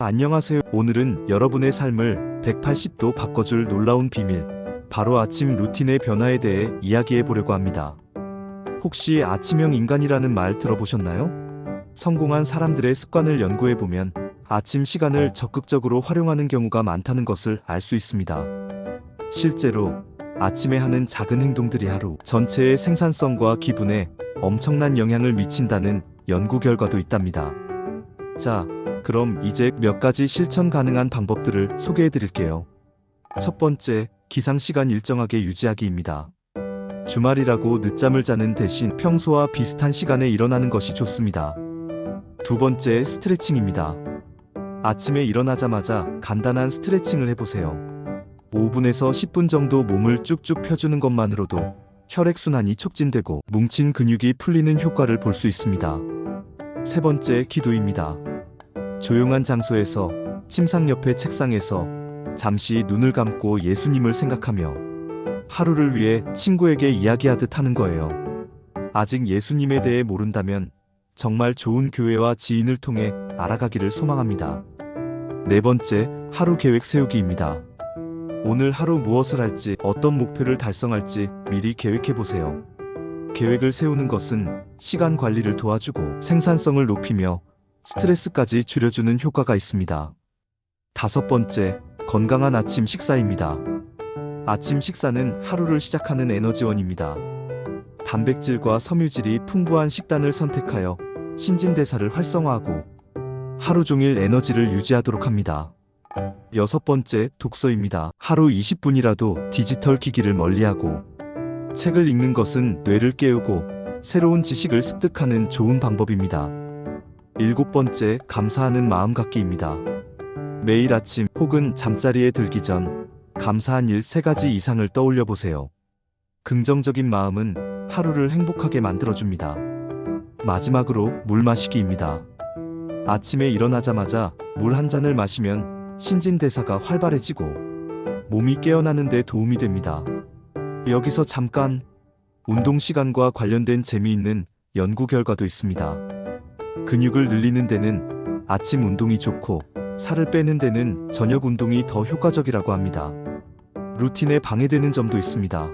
안녕하세요. 오늘은 여러분의 삶을 180도 바꿔줄 놀라운 비밀, 바로 아침 루틴의 변화에 대해 이야기해 보려고 합니다. 혹시 아침형 인간이라는 말 들어보셨나요? 성공한 사람들의 습관을 연구해 보면 아침 시간을 적극적으로 활용하는 경우가 많다는 것을 알 수 있습니다. 실제로 아침에 하는 작은 행동들이 하루 전체의 생산성과 기분에 엄청난 영향을 미친다는 연구 결과도 있답니다. 자, 그럼 이제 몇 가지 실천 가능한 방법들을 소개해 드릴게요. 첫 번째, 기상 시간 일정하게 유지하기입니다. 주말이라고 늦잠을 자는 대신 평소와 비슷한 시간에 일어나는 것이 좋습니다. 두 번째, 스트레칭입니다. 아침에 일어나자마자 간단한 스트레칭을 해보세요. 5분에서 10분 정도 몸을 쭉쭉 펴주는 것만으로도 혈액순환이 촉진되고 뭉친 근육이 풀리는 효과를 볼 수 있습니다. 세 번째, 기도입니다. 조용한 장소에서 침상 옆의 책상에서 잠시 눈을 감고 예수님을 생각하며 하루를 위해 친구에게 이야기하듯 하는 거예요. 아직 예수님에 대해 모른다면 정말 좋은 교회와 지인을 통해 알아가기를 소망합니다. 네 번째, 하루 계획 세우기입니다. 오늘 하루 무엇을 할지, 어떤 목표를 달성할지 미리 계획해 보세요. 계획을 세우는 것은 시간 관리를 도와주고 생산성을 높이며 스트레스까지 줄여주는 효과가 있습니다. 다섯 번째, 건강한 아침 식사입니다. 아침 식사는 하루를 시작하는 에너지원입니다. 단백질과 섬유질이 풍부한 식단을 선택하여 신진대사를 활성화하고 하루 종일 에너지를 유지하도록 합니다. 여섯 번째, 독서입니다. 하루 20분이라도 디지털 기기를 멀리하고 책을 읽는 것은 뇌를 깨우고 새로운 지식을 습득하는 좋은 방법입니다. 일곱 번째, 감사하는 마음 갖기입니다. 매일 아침 혹은 잠자리에 들기 전 감사한 일 세 가지 이상을 떠올려 보세요. 긍정적인 마음은 하루를 행복하게 만들어줍니다. 마지막으로 물 마시기입니다. 아침에 일어나자마자 물 한 잔을 마시면 신진대사가 활발해지고 몸이 깨어나는 데 도움이 됩니다. 여기서 잠깐 운동 시간과 관련된 재미있는 연구 결과도 있습니다. 근육을 늘리는 데는 아침 운동이 좋고 살을 빼는 데는 저녁 운동이 더 효과적이라고 합니다. 루틴에 방해되는 점도 있습니다.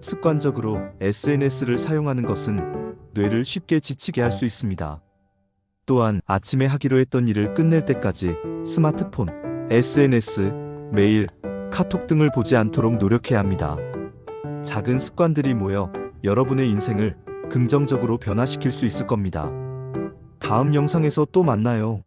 습관적으로 SNS를 사용하는 것은 뇌를 쉽게 지치게 할 수 있습니다. 또한 아침에 하기로 했던 일을 끝낼 때까지 스마트폰, SNS, 메일, 카톡 등을 보지 않도록 노력해야 합니다. 작은 습관들이 모여 여러분의 인생을 긍정적으로 변화시킬 수 있을 겁니다. 다음 영상에서 또 만나요.